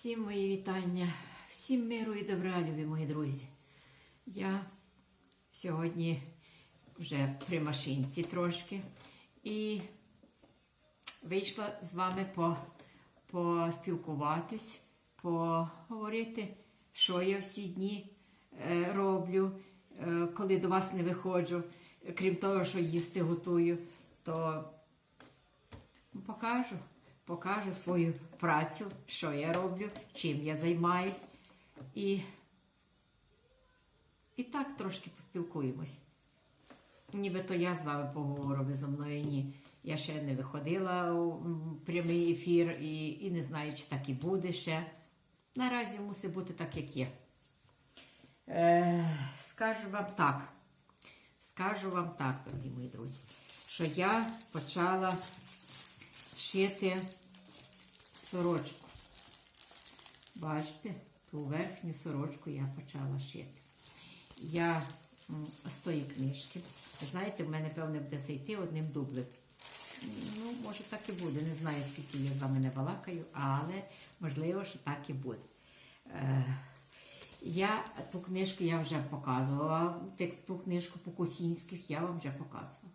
Всім мої вітання, всім миру і добра, любі мої друзі. Я сьогодні вже при машинці трошки і вийшла з вами по, поспілкуватись, поговорити, що я всі дні е, роблю, е, коли до вас не виходжу, крім того, що їсти готую, то Покажу, покажу свою працю, що я роблю, чим я займаюсь. І, і так трошки поспілкуємось. Нібито я з вами поговорю, ви зі мною ні. Я ще не виходила у прямий ефір і, і не знаю, чи так і буде ще. Наразі мусить бути так, як є. Е, скажу вам так. Скажу вам так, дорогі мої друзі, що я почала шити сорочку. Бачите, ту верхню сорочку я почала шити. Я з тої книжки. Знаєте, в мене, певне, буде зайти одним дублем. Ну, може, так і буде. Не знаю, скільки я з вами не балакаю, але можливо, що так і буде. Е, я ту книжку я вже показувала, ту книжку по Косінських я вам вже показувала.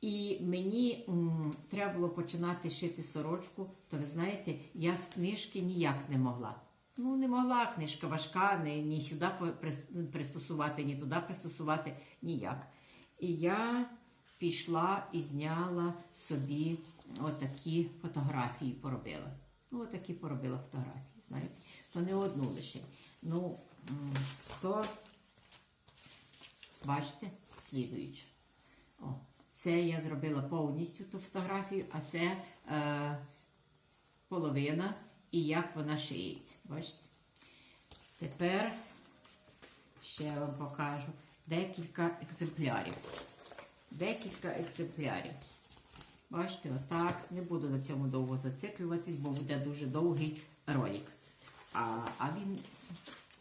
І мені м, треба було починати шити сорочку, то ви знаєте, я з книжки ніяк не могла. Ну, не могла книжка важка, ні, ні сюди пристосувати, ні туди пристосувати, ніяк. І я пішла і зняла собі отакі фотографії, поробила. Ну, отакі поробила фотографії, знаєте. То не одну лише. Ну, м, то, бачите, слідуюче. О, це я зробила повністю ту фотографію, а це е, половина і як вона шиється. Бачите? Тепер ще вам покажу декілька екземплярів. Декілька екземплярів. Бачите, отак. Не буду на цьому довго зациклюватись, бо буде дуже довгий ролик. А, а він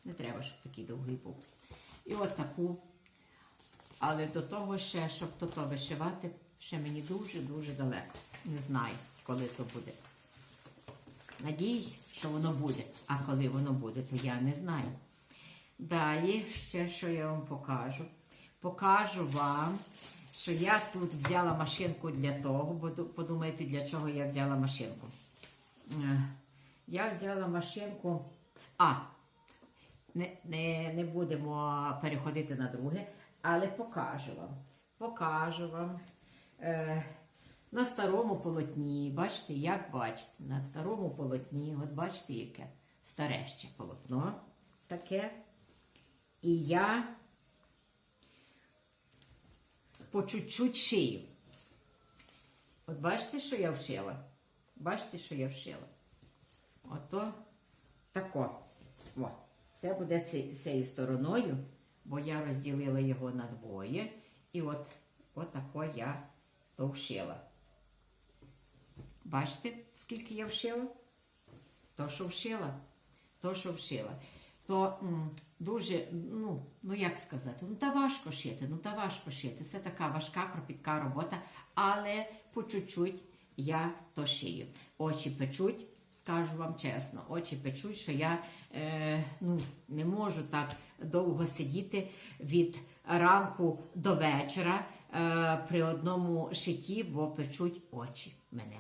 не треба, щоб такий довгий був. І от таку але до того ще, щоб то, то вишивати, ще мені дуже-дуже далеко. Не знаю, коли то буде. Надіюсь, що воно буде. А коли воно буде, то я не знаю. Далі, ще що я вам покажу. Покажу вам, що я тут взяла машинку для того, бо подумайте, для чого я взяла машинку. Е, Я взяла машинку. А, не, не, не будемо переходити на друге, але покажу вам. Покажу вам. Е, на старому полотні, бачите, як бачите, на старому полотні, от бачите, яке старе ще полотно таке. І я по чуть-чуть шию. От бачите, що я вшила? Бачите, що я вшила? Ото тако. О, це буде цією стороною, бо я розділила його на двоє. І от, от тако я то вшила. Бачите, скільки я вшила? То, що вшила, то, що вшила. То м, дуже, ну, ну як сказати, ну та важко шити, ну та важко шити. Це така важка, кропітка робота, але по чуть-чуть я то шию. Очі печуть, скажу вам чесно, очі печуть, що я е, ну, не можу так довго сидіти від ранку до вечора е, при одному шитті, бо печуть очі мене.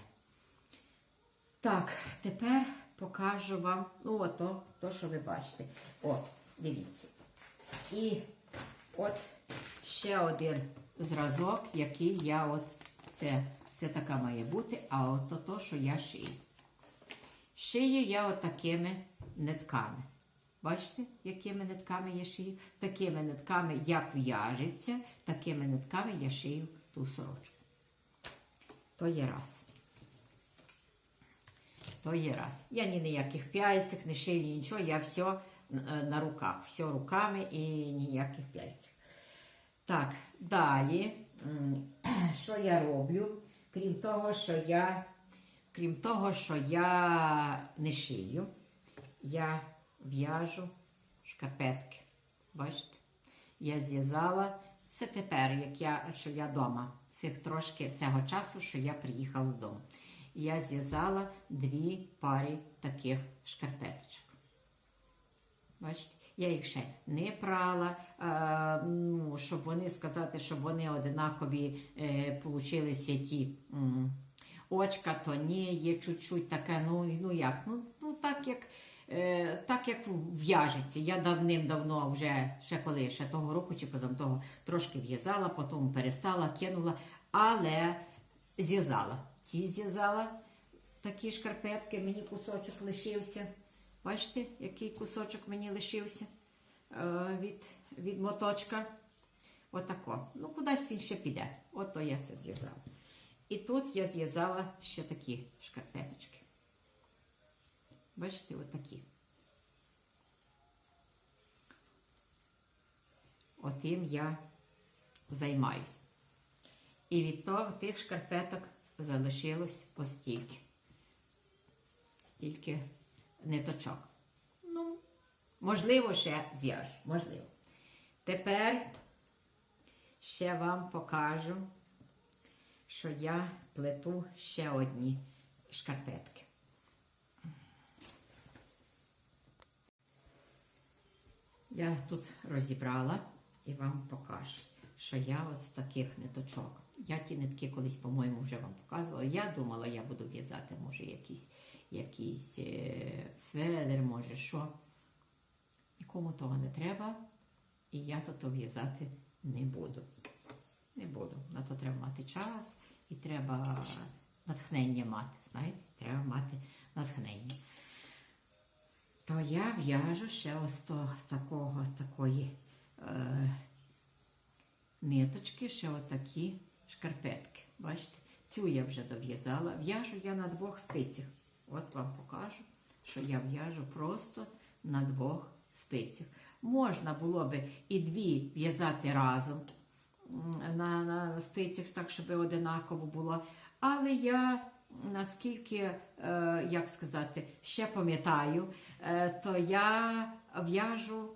Так, тепер покажу вам, ну, ото, то, що ви бачите. О, дивіться. І от ще один зразок, який я от, це, це така має бути, а от то, що я шию. Шию я от такими нитками. Бачите, якими нитками я шию? Такими нитками, як в'яжеться, такими нитками я шию ту сорочку. То є раз. То є раз. Я ні ніяких пяльців, не шию, ні нічого, я все е, на руках, все руками і ніяких пяльців. Так, далі, що я роблю? Крім того, що я, крім того, що я не шию, я в'яжу шкарпетки. Бачите? Я зв'язала. Це тепер, як я, що я вдома. Цих трошки з цього часу, що я приїхала додому. я зв'язала дві пари таких шкарпеточок. Бачите, я їх ще не прала, е, ну, щоб вони сказати, щоб вони одинакові е, получилися ті очка, то ні, є чуть-чуть таке, ну, ну як, ну, ну так як. Е, Так як в'яжеться, я давним-давно вже ще коли ще того року чи позамтого трошки в'язала, потім перестала, кинула, але зв'язала. Ці зв'язала такі шкарпетки, мені кусочок лишився. Бачите, який кусочок мені лишився е, від, від моточка. Отако. Ну, кудись він ще піде. Ото я все зв'язала. І тут я зв'язала ще такі шкарпеточки. Бачите, отакі. Отим я займаюсь. І від того тих шкарпеток залишилось постільки. Стільки ниточок. Ну, можливо, ще зв'яжу. Можливо. Тепер ще вам покажу, що я плету ще одні шкарпетки. Я тут розібрала і вам покажу, що я от з таких ниточок. Я ті нитки колись, по-моєму, вже вам показувала. Я думала, я буду в'язати, може, якийсь, якийсь е, сведер, може що. Нікому того не треба. І я то то в'язати не буду. Не буду. На то треба мати час і треба натхнення мати. Знаєте, треба мати натхнення. То я в'яжу ще ось то, такого, такої е, ниточки, ще отакі шкарпетки. Бачите? Цю я вже дов'язала. В'яжу я на двох спицях. От вам покажу, що я в'яжу просто на двох спицях. Можна було би і дві в'язати разом на, на спицях, так, щоб одинаково було. Але я наскільки, е, як сказати, ще пам'ятаю, е, то я в'яжу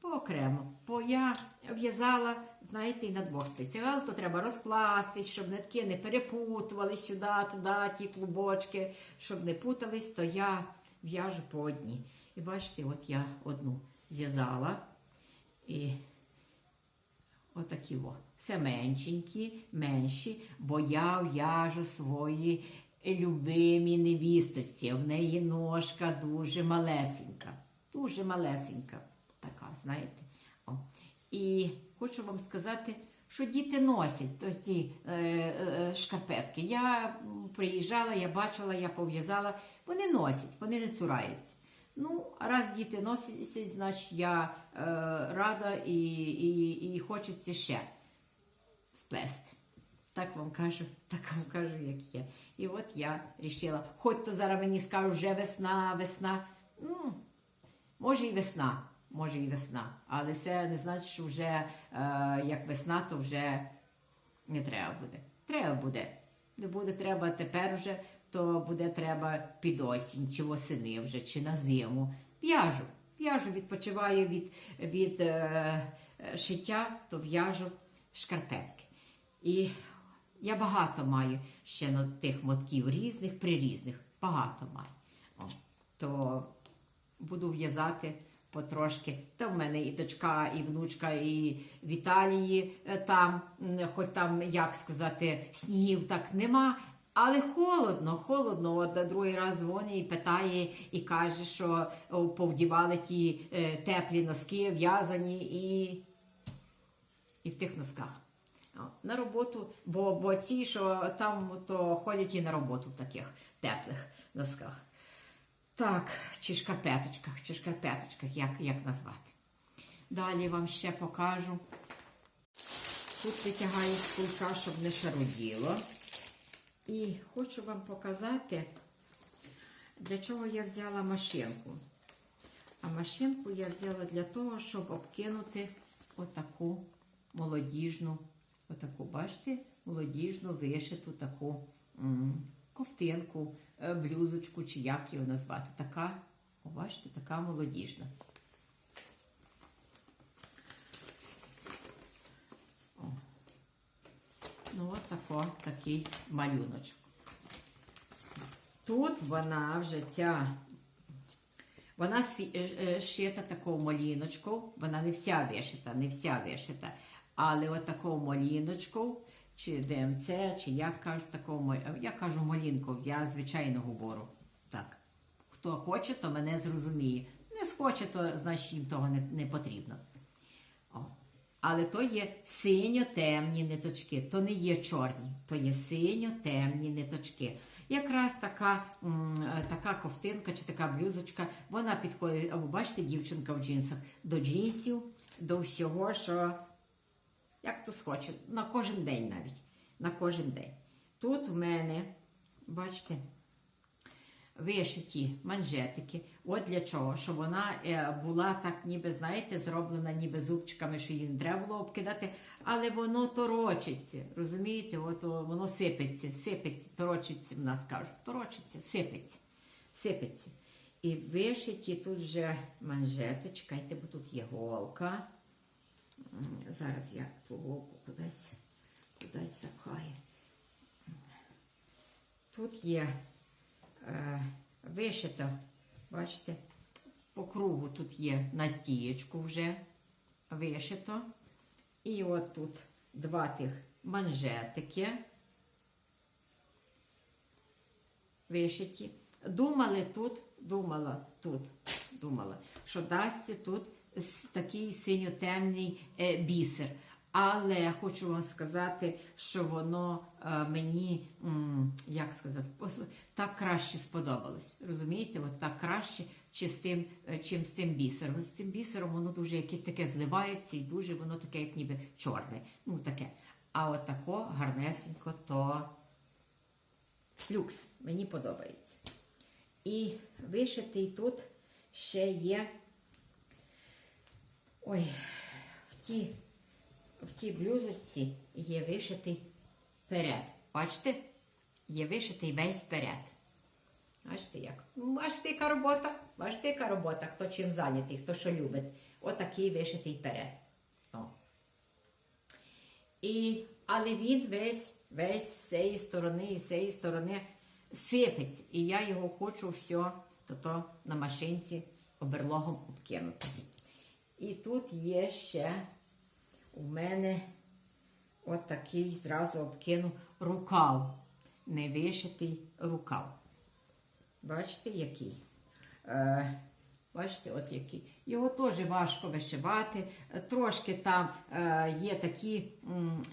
поокремо. Бо я в'язала, знаєте, і на двох спицях. Але то треба розкластись, щоб нитки не перепутувались сюди, туди, ті клубочки, щоб не путались, то я в'яжу по одній. І бачите, от я одну зв'язала. І отакі о. Все меншенькі, менші, бо я в'яжу свої любимі невісточці. В неї ножка дуже малесенька. Дуже малесенька. Така, знаєте. О. І хочу вам сказати, що діти носять ті е, е, шкарпетки. Я приїжджала, я бачила, я пов'язала. Вони носять, вони не цураються. Ну, раз діти носять, значить я е, рада і, і, і хочеться ще сплести. Так вам кажу, так вам кажу, як є. І от я вирішила, хоч то зараз мені скажуть, вже весна, весна. Ну, може і весна, може і весна. Але це не значить, що вже е, як весна, то вже не треба буде. Треба буде. Не буде треба тепер вже, то буде треба під осінь, чи восени вже, чи на зиму. В'яжу. В'яжу, відпочиваю від, від е, е, шиття, то в'яжу шкарпетки. І я багато маю ще на тих мотків різних, прирізних. Багато маю. О, то буду в'язати потрошки. Та в мене і дочка, і внучка, і в Італії е, там, хоч там, як сказати, снігів так нема. Але холодно, холодно. От другий раз дзвонить і питає, і каже, що повдівали ті е, теплі носки, в'язані і, і в тих носках. На роботу, бо, бо ці, що там то ходять і на роботу в таких теплих носках. Так, чи шкарпеточках, чи шкарпеточках, як, як назвати. Далі вам ще покажу. Тут витягаю з кулька, щоб не шаруділо. І хочу вам показати, для чого я взяла машинку. А машинку я взяла для того, щоб обкинути отаку молодіжну, отаку, бачите, молодіжну вишиту таку ковтинку, е, блюзочку, чи як його назвати. Така, бачите, така молодіжна. О. Ну, от такий малюночок. Тут вона вже ця. Вона е, е, шита такою моліночкою, вона не вся вишита, не вся вишита, але от такою моліночкою, чи ДМЦ, чи як кажуть, такого, я кажу молінку, я звичайного бору. Так. Хто хоче, то мене зрозуміє. Не схоче, то значить їм того не, не потрібно. О. Але то є синьо-темні ниточки, то не є чорні, то є синьо-темні ниточки. Якраз така, м, така ковтинка чи така блюзочка, вона підходить, або бачите, дівчинка в джинсах, до джинсів, до всього, що як хто схоче, на кожен день навіть. На кожен день. Тут в мене, бачите, вишиті манжетики. От для чого? Щоб вона е, була так, ніби, знаєте, зроблена ніби зубчиками, що її не треба було обкидати, але воно торочиться. Розумієте, От воно сипеться, сипеться, торочиться, в нас кажуть, торочиться, сипеться, сипеться. І вишиті тут вже манжети, чекайте, бо тут є голка. Зараз я ту голку кудись, кудись запхаю. Тут є е, вишито, бачите, по кругу тут є на стієчку вже вишито. І от тут два тих манжетики вишиті. Думали тут, думала тут, думала, що дасться тут такий синьо-темний е, бісер. Але хочу вам сказати, що воно е, мені, як сказати, так краще сподобалось. Розумієте, от так краще, чи з тим, е, чим з тим бісером. З тим бісером воно дуже якесь таке зливається і дуже воно таке, як ніби чорне. Ну таке. А от тако гарнесенько, то люкс. Мені подобається. І вишитий тут ще є. Ой, в тій, в тій блюзочці є вишитий перед. Бачите? Є вишитий весь перед. Бачите як? Бачите, яка робота? Бачите, яка робота? Хто чим зайнятий, хто що любить. Отакий вишитий перед. О. І, але він весь, весь з цієї сторони і з цієї сторони сипеться. І я його хочу все то на машинці оберлогом обкинути. І тут є ще у мене отакий зразу обкину рукав. Невишитий рукав. Бачите, який? Е, бачите, от який. Його теж важко вишивати. Трошки там е, є такі,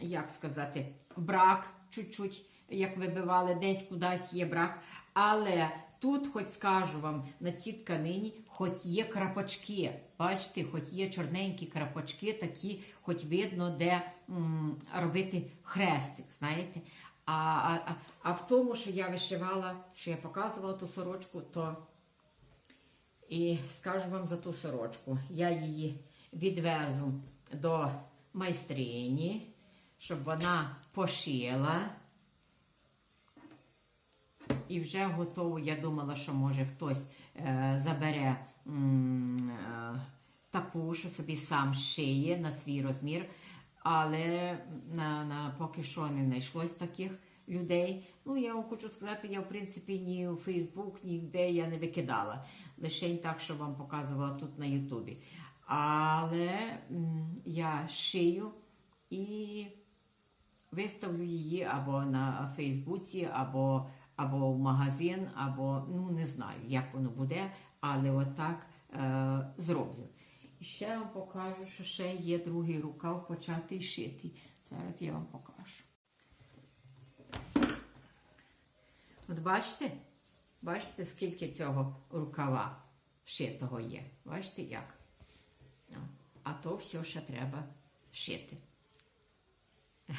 як сказати, брак чуть-чуть, як вибивали, десь кудись є брак. Але тут, хоч скажу вам, на цій тканині, хоч є крапочки. Бачите, хоч є чорненькі крапочки, такі, хоч видно, де робити хрестик, знаєте. А, а, а в тому, що я вишивала, що я показувала ту сорочку, то і скажу вам за ту сорочку. Я її відвезу до майстрині, щоб вона пошила. І вже готово. Я думала, що може хтось е, забере м, е, таку, що собі сам шиє на свій розмір. Але на, на, поки що не знайшлось таких людей. Ну, я вам хочу сказати, я в принципі ні у Фейсбук, ніде я не викидала. Лише так, що вам показувала тут на Ютубі. Але м, я шию і виставлю її або на Фейсбуці, або, або в магазин, або ну не знаю, як воно буде, але отак е, зроблю. І ще вам покажу, що ще є другий рукав початий шитий. Зараз я вам покажу. От бачите? Бачите, скільки цього рукава шитого є? Бачите як? А то все ще треба шити.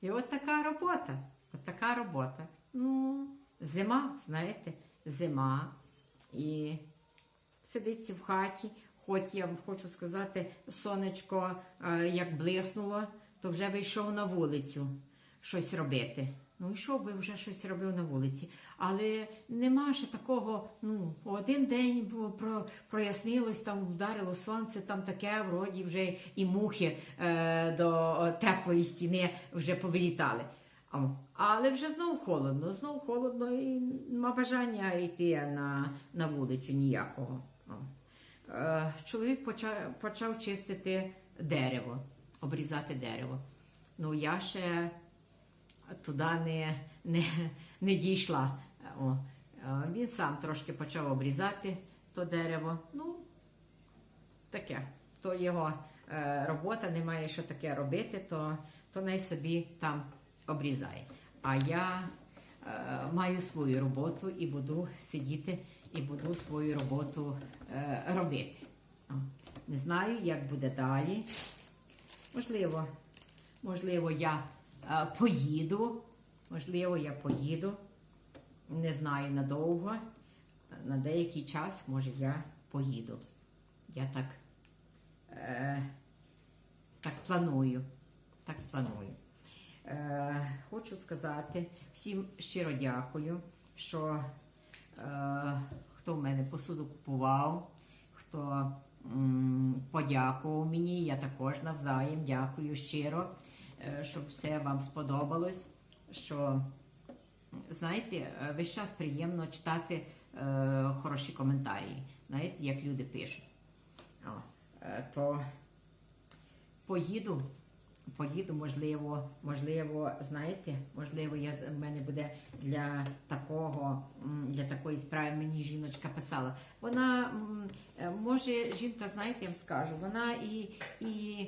І от така робота. От така робота. Ну, зима, знаєте, зима. І сидиться в хаті, хоч я вам хочу сказати, сонечко е, як блиснуло, то вже вийшов на вулицю щось робити. Ну, йшов би вже щось робив на вулиці. Але нема ще такого, ну, один день про, прояснилось, там вдарило сонце, там таке, вроді вже і мухи е, до теплої стіни вже повилітали. О, але вже знову холодно, знову холодно і нема бажання йти на, на вулицю ніякого. О. Е, чоловік почав, почав чистити дерево, обрізати дерево. Ну, я ще туди не, не, не дійшла. О, е, він сам трошки почав обрізати то дерево. Ну, таке. То його е, робота, немає що таке робити, то, то най собі там обрізає. А я е, маю свою роботу і буду сидіти і буду свою роботу е, робити. Не знаю, як буде далі. Можливо, можливо, я е, поїду. Можливо, я поїду. Не знаю надовго. На деякий час, може, я поїду. Я так, е, так планую. Так планую. Е, хочу сказати всім щиро дякую, що е, хто в мене посуду купував, хто м, подякував мені, я також навзаєм дякую щиро, е, щоб все вам сподобалось. Що знаєте, весь час приємно читати е, хороші коментарі, знаєте, як люди пишуть. О, е, то поїду, поїду, можливо, можливо, знаєте, можливо, я в мене буде для такого, для такої справи мені жіночка писала. Вона е, може, жінка, знаєте, я вам скажу, вона і, і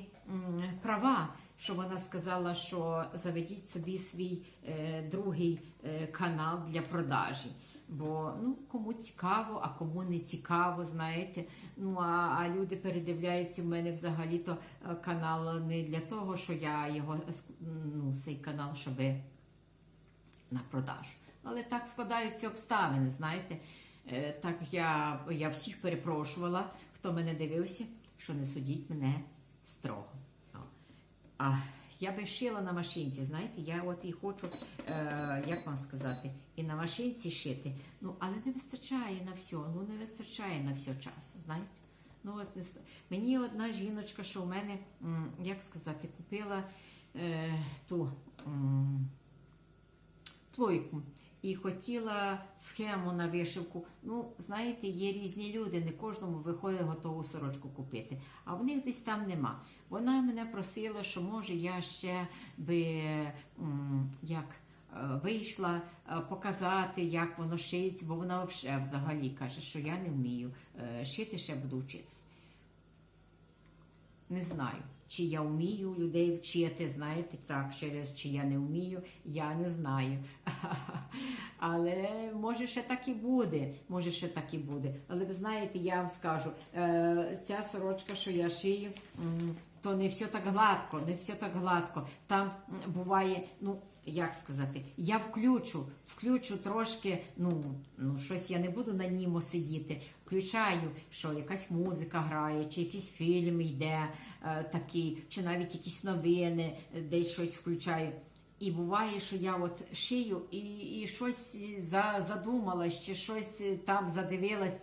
права. Що вона сказала, що заведіть собі свій е, другий е, канал для продажі. Бо ну кому цікаво, а кому не цікаво, знаєте. Ну а, а люди передивляються в мене взагалі-то е, канал не для того, що я його е, ну, цей канал, щоби на продажу. Але так складаються обставини, знаєте. Е, Так я, я всіх перепрошувала, хто мене дивився, що не судіть мене строго. А я би шила на машинці, знаєте, я от і хочу, е, як вам сказати, і на машинці шити. Ну, але не вистачає на все, ну не вистачає на все часу, знаєте. Ну, от, мені одна жіночка, що в мене, як сказати, купила е, ту. м, плойку і хотіла схему на вишивку. Ну, знаєте, є різні люди, не кожному виходить готову сорочку купити, а в них десь там нема. Вона мене просила, що може я ще би як. е, Вийшла е, показати, як воно шиється, бо вона взагалі, каже, що я не вмію е, шити, ще буду вчитися. Не знаю, чи я вмію людей вчити, знаєте, так, через чи я не вмію, я не знаю. Але може ще так і буде. Може ще так і буде. Але ви знаєте, я вам скажу, ця сорочка, що я шию, то не все так гладко, не все так гладко. Там буває, ну. Як сказати, я включу, включу трошки, ну, ну щось я не буду на німо сидіти. Включаю, що якась музика грає, чи якийсь фільм йде е, такий, чи навіть якісь новини, е, десь щось включаю. І буває, що я от шию і, і щось за, задумалась, чи щось там задивилась,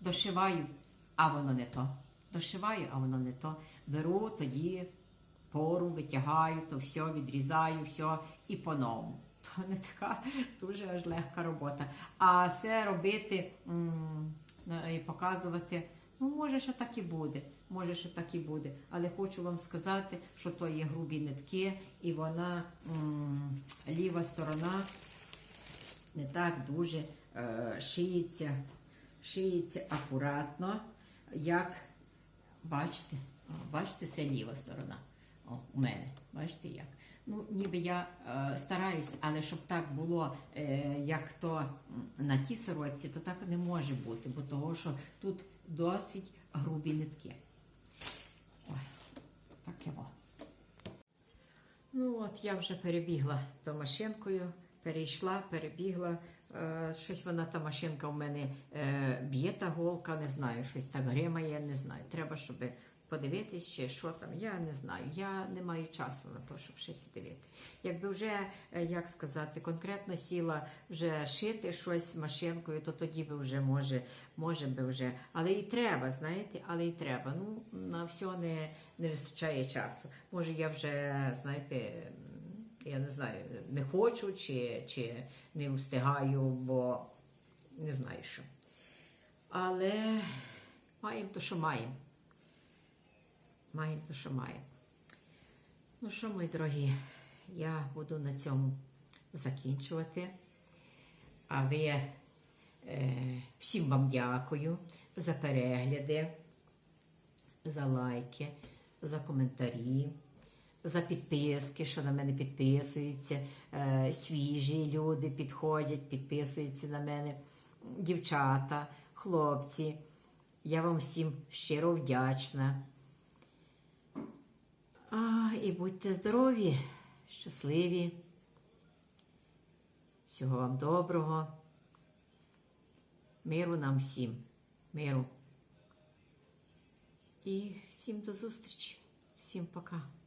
дошиваю, а воно не то. Дошиваю, а воно не то. Беру тоді пору, витягаю, то все, відрізаю, все і по-новому. То не така дуже аж легка робота. А це робити і показувати, ну, може, що так і буде. Може, що так і буде. Але хочу вам сказати, що то є грубі нитки, і вона ліва сторона не так дуже е, шиється, шиється акуратно, як бачите, о, бачите, це ліва сторона. О, у мене. Бачите як? Ну, ніби я е, стараюсь, але щоб так було, е, як то на тій сорочці, то так не може бути, бо того, що тут досить грубі нитки. Ой, таке во. Ну от я вже перебігла то машинкою, перейшла, перебігла. Е, щось вона та машинка в мене е, б'є та голка, не знаю, щось так гримає, не знаю. Треба, щоб подивитись, чи що там. Я не знаю. Я не маю часу на те, щоб щось дивити. Якби вже, е, як сказати, конкретно сіла вже шити щось машинкою, то тоді би вже може, може би вже. Але і треба, знаєте, але і треба. Ну, на все не, не вистачає часу. Може, я вже, знаєте, Я не знаю, не хочу чи, чи не встигаю, бо не знаю що. Але маємо то, що маємо. Маємо то, що маємо. Ну що, мої дорогі, я буду на цьому закінчувати. А ви е, всім вам дякую за перегляди, за лайки, за коментарі, за підписки, що на мене підписуються. Е, свіжі люди підходять, підписуються на мене, дівчата, хлопці. Я вам всім щиро вдячна. А, і будьте здорові, щасливі. Всього вам доброго. Миру нам всім. Миру. І всім до зустрічі. Всім пока.